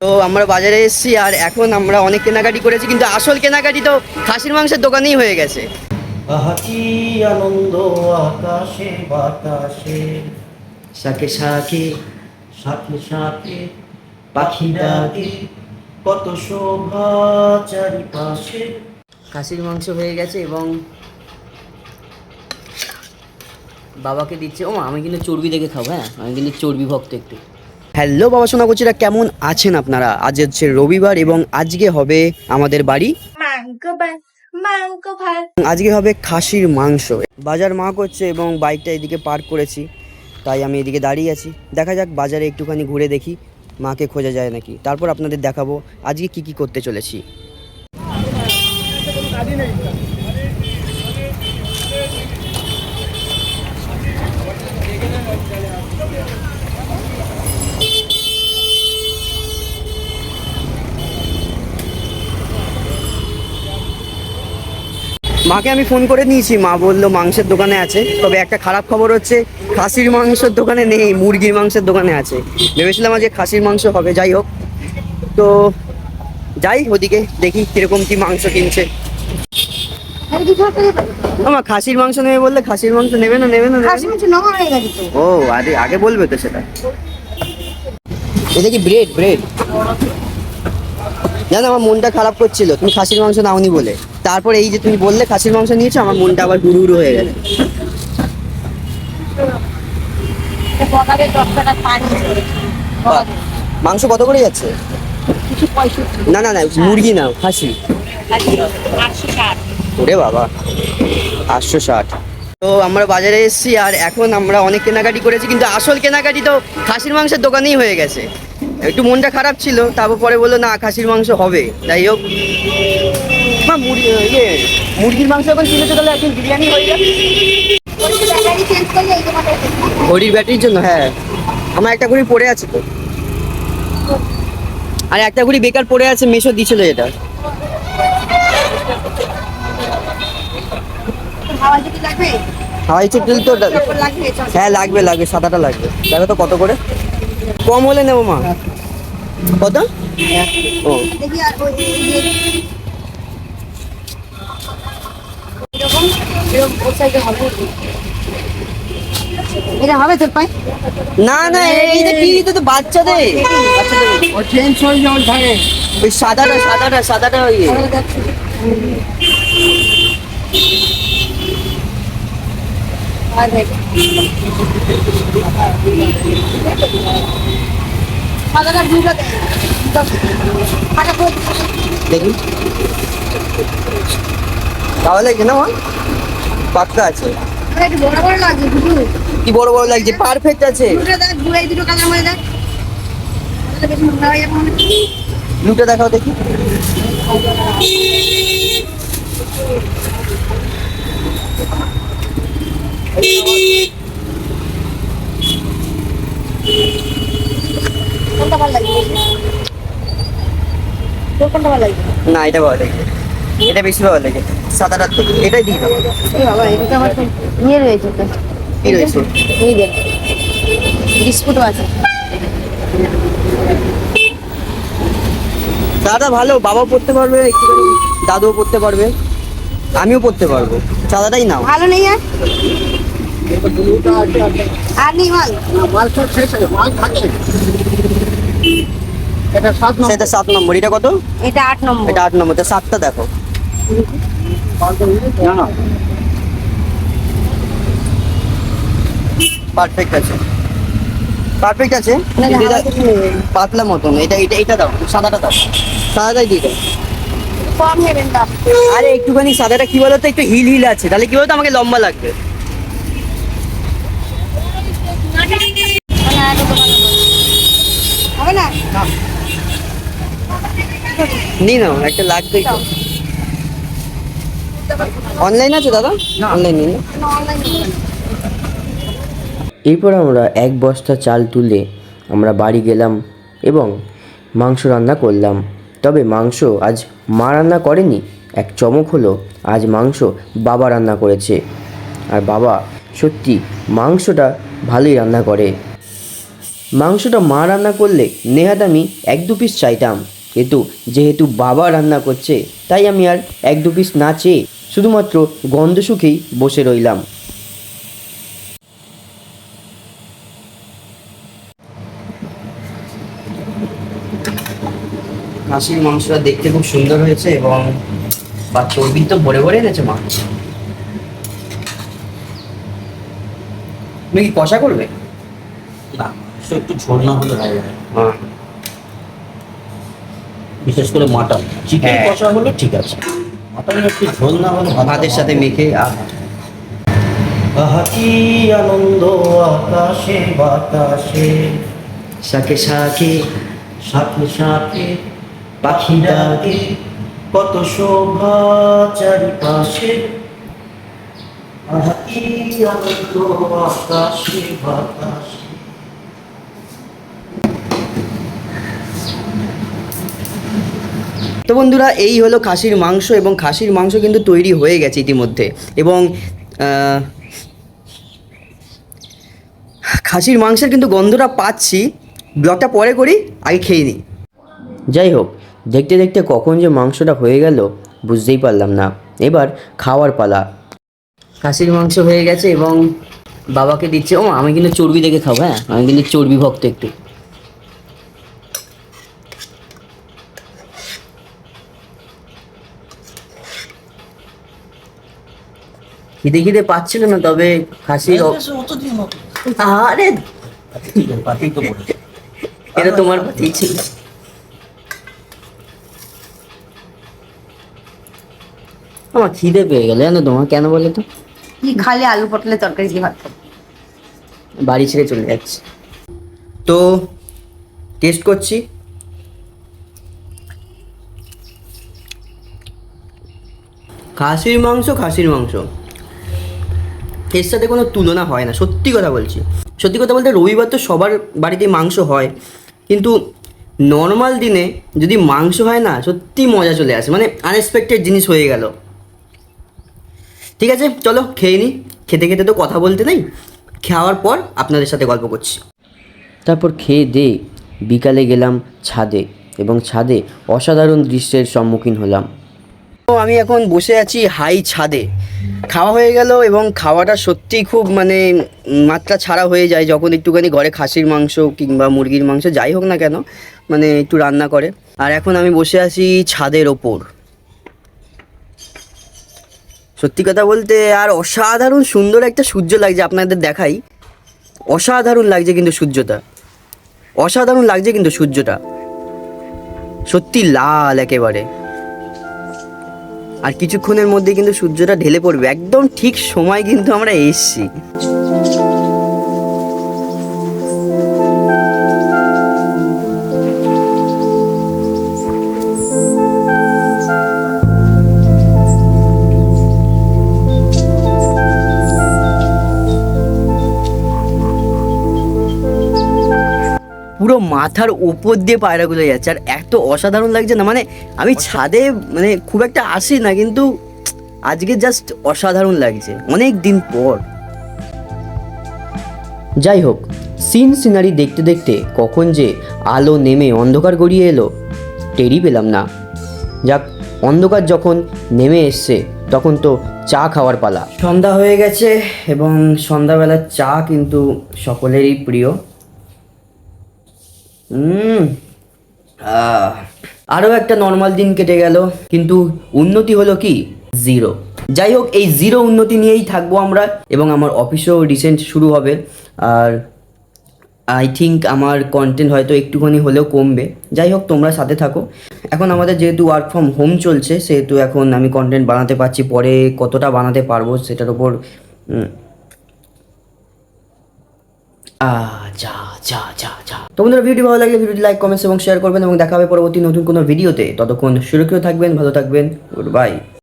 তো আমরা বাজারে এসেছি আর এখন আমরা অনেক কেনাকাটি করেছি কিন্তু আসল কেনাকাটি তো খাসির মাংসের দোকানেই হয়ে গেছে। কি আনন্দ আকাশে বাতাসে। শাকে শাকে পাখি ডাকে কত শোভা চারিপাশে। খাসির মাংস হয়ে গেছে এবং বাবাকে দিচ্ছে ও আমি কিন্তু চর্বি দেখে খাব হ্যাঁ? আমি কিন্তু চর্বি ভক্ত একটু। হ্যালো বাবা সোনা কচিরা কেমন আছেন আপনারা? আজ হচ্ছে রবিবার এবং আজকে হবে আমাদের বাড়ি। আজকে হবে খাসির মাংস। বাজার মা করছে এবং বাইকটা এদিকে পার্ক করেছি তাই আমি এদিকে দাঁড়িয়ে আছি। দেখা যাক বাজারে একটুখানি ঘুরে দেখি মাকে খোঁজা যায় নাকি। তারপর আপনাদের দেখাবো আজকে কি কি করতে চলেছি। মাকে আমি ফোন করে নিয়েছি মা বলল মাংসের দোকানে আছে। তবে একটা খারাপ খবর হচ্ছে খাসির মাংসের দোকানে নেই মুরগির মাংসের দোকানে আছে। ভেবেছিলাম আজকে খাসির মাংস হবে যাই হোক। তো যাই ওদিকে দেখি কীরকম কি মাংস কিনছে। আমার খাসির মাংস নেবে বললে খাসির মাংস নেবে না নেবে না হয়ে ও আরে আগে বলবে তো সেটা। এটা কি ব্রেড ব্রেড জানো আমার মনটা খারাপ করছিল তুমি খাসির মাংস নাওনি বলে। তারপর এই যে তুমি বললে খাসির মাংস নিয়েছো আমার মনটা আবার হুড়ু হুড়ু হয়ে বাহ, মাংস কত করে যাচ্ছে? না না না মুরগি নাও খাসি। ওরে বাবা আটশো ষাট। তো আমরা বাজারে এসেছি আর এখন আমরা অনেক কেনাকাটি করেছি কিন্তু আসল কেনাকাটি তো খাসির মাংসের দোকানেই হয়ে গেছে। একটু মনটা খারাপ ছিল তারপর পরে বলল না খাসির মাংস হবে। যাই হোক। মা মুরগি ইয়ে মুরগির মাংস এখন কিনেছো তাহলে এখন বিরিয়ানি হয়ে যাবে? ঘড়ির ব্যাটারির জন্য হ্যাঁ। আমার একটা ঘড়ি পড়ে আছে তো। আর একটা ঘড়ি বেকার পড়ে আছে মেশো দিছিল এটা। হাওয়াই তেল তো লাগবে হ্যাঁ লাগবে লাগবে সাদাটা লাগবে। দেখো তো কত করে। কম হলে নেব মা। কত? ও। সাইডে হবে এটা হবে তোর পাই না না এইটা কি এটা তো বাচ্চাদের। বাচ্চাদের ও চেঞ্জ হয়ে যাওয়ার ধারে ওই সাদাটা সাদাটা সাদাটা ওই তাহলে কি না মা পাক্কা আছে। কি বড় বড় লাগছে? পারফেক্ট আছে। দুটো দেখাও দেখি। কোনটা ভালো লাগবে? তোর কোনটা ভালো লাগবে? না এটা ভালো লাগে এটা বেশি ভালো লাগে। থেকে এটাই দিই বাবা এটা আমার ইয়ে রয়েছে তো। কি রয়েছে? এই দেখ বিস্কুটও আছে। দাদা ভালো বাবাও পড়তে পারবে দাদুও পড়তে পারবে আমিও পড়তে পারব। সাদাটাই নাও। ভালো নেই আর? সেটা সাত নম্বর এটা কত? এটা আট নম্বর। এটা আট নম্বর সাতটা দেখো। না না পারফেক্ট আছে পারফেক্ট আছে। পাতলা মতন এটা এটা এটা দাও সাদাটা দাও। সাদাটাই দিয়ে দাও। আরে একটুখানি সাদাটা কি বলতো? একটু হিল হিল আছে তাহলে কি বলতো? আমাকে লম্বা লাগবে। হবে না? নি। নাও একটা লাগবেই তো। অনলাইন আছে দাদা? অনলাইন নিন এরপর আমরা এক বস্তা চাল তুলে আমরা বাড়ি গেলাম এবং মাংস রান্না করলাম। তবে মাংস আজ মা রান্না করেনি এক চমক হলো আজ মাংস বাবা রান্না করেছে। আর বাবা সত্যি মাংসটা ভালোই রান্না করে। মাংসটা মা রান্না করলে নেহাত আমি এক দু পিস চাইতাম। কিন্তু যেহেতু বাবা রান্না করছে, তাই আমি আর এক দু পিস না চেয়ে শুধুমাত্র গন্ধ সুখেই বসে রইলাম। খাসির মাংসটা দেখতে খুব সুন্দর হয়েছে এবং বা চর্বি তো ভরে ভরে এনেছে মা। তুমি কি কষা করবে? না একটু ঝোল না হলে ভালো হয়। বিশেষ করে মাটন। চিকেন হ্যাঁ। কষা হলে ঠিক আছে। মাটন একটু ঝোল না হলে ভাতের সাথে মেখে আহ কি আনন্দ আকাশে বাতাসে। শাকে শাকে সাথে সাথে পাখি ডাকে কত শোভা চারিপাশে। তো বন্ধুরা, এই হলো খাসির মাংস এবং খাসির মাংস কিন্তু তৈরি হয়ে গেছে ইতিমধ্যে। এবং খাসির মাংসের কিন্তু গন্ধটা পাচ্ছি। ব্লগটা পরে করি, আগে খেয়ে নিই। যাই হোক, দেখতে দেখতে কখন যে মাংসটা হয়ে গেল, বুঝতেই পারলাম না। এবার খাওয়ার পালা। খাসির মাংস হয়ে গেছে এবং বাবাকে দিচ্ছে। ও আমি কিন্তু চর্বি দেখে খাব হ্যাঁ? আমি কিন্তু চর্বি ভক্ত একটু। খিদে খিদে পাচ্ছিল না তবে খাসির আরে! এটা তোমার ছিল। আমার খিদে পেয়ে গেল জানো তোমার কেন বলে তো? কি খালি আলু পটলের তরকারি দিয়ে ভাত? বাড়ি ছেড়ে চলে যাচ্ছে। তো টেস্ট করছি। খাসির মাংস খাসির মাংস। এর সাথে কোনো তুলনা হয় না, সত্যি কথা বলছি। সত্যি কথা বলতে রবিবার তো সবার বাড়িতে মাংস হয়। কিন্তু নর্মাল দিনে যদি মাংস হয় না, সত্যি মজা চলে আসে। মানে আনএক্সপেক্টেড জিনিস হয়ে গেল। ঠিক আছে চলো খেয়ে নিই খেতে খেতে তো কথা বলতে নেই। খাওয়ার পর আপনাদের সাথে গল্প করছি। তারপর খেয়ে দিয়ে বিকালে গেলাম ছাদে এবং ছাদে অসাধারণ দৃশ্যের সম্মুখীন হলাম। তো আমি এখন বসে আছি হাই ছাদে। খাওয়া হয়ে গেল এবং খাওয়াটা সত্যিই খুব মানে মাত্রা ছাড়া হয়ে যায়। যখন একটুখানি ঘরে খাসির মাংস কিংবা মুরগির মাংস যাই হোক না কেন মানে একটু রান্না করে। আর এখন আমি বসে আছি ছাদের ওপর। সত্যি কথা বলতে আর অসাধারণ সুন্দর একটা সূর্য লাগছে আপনাদের দেখাই। অসাধারণ লাগছে কিন্তু সূর্যটা। অসাধারণ লাগছে কিন্তু সূর্যটা। সত্যি লাল একেবারে। আর কিছুক্ষণের মধ্যে কিন্তু সূর্যটা ঢেলে পড়বে। একদম ঠিক সময় কিন্তু আমরা এসছি। পুরো মাথার উপর দিয়ে পায়রাগুলো যাচ্ছে। আর এত অসাধারণ লাগছে না মানে আমি ছাদে মানে খুব একটা আসি না কিন্তু আজকে জাস্ট অসাধারণ লাগছে অনেক দিন পর। যাই হোক সিন সিনারি দেখতে দেখতে কখন যে আলো নেমে অন্ধকার গড়িয়ে এলো টেরই পেলাম না। যাক অন্ধকার যখন নেমে এসছে তখন তো চা খাওয়ার পালা। সন্ধ্যা হয়ে গেছে এবং সন্ধ্যাবেলার চা কিন্তু সকলেরই প্রিয়। আরও একটা নর্মাল দিন কেটে গেল, কিন্তু উন্নতি হলো কি? জিরো যাই হোক, এই জিরো উন্নতি নিয়েই থাকব আমরা, এবং আমার অফিসেও রিসেন্ট শুরু হবে, আর আই থিঙ্ক আমার কন্টেন্ট হয়তো একটুখানি হলেও কমবে। যাই হোক, তোমরা সাথে থাকো। এখন আমাদের যেহেতু ওয়ার্ক ফ্রম হোম চলছে, সেহেতু এখন আমি কন্টেন্ট বানাতে পারছি, পরে কতটা বানাতে পারব সেটার উপর যা যা যা তো বন্ধুরা ভিডিও ভালো লাগলে ভিডিওটি লাইক, কমেন্টস এবং শেয়ার করবেন এবং দেখা হবে পরবর্তী নতুন কোনো ভিডিওতে। ততক্ষণ সুরক্ষিত থাকবেন, ভালো থাকবেন, গুড বাই।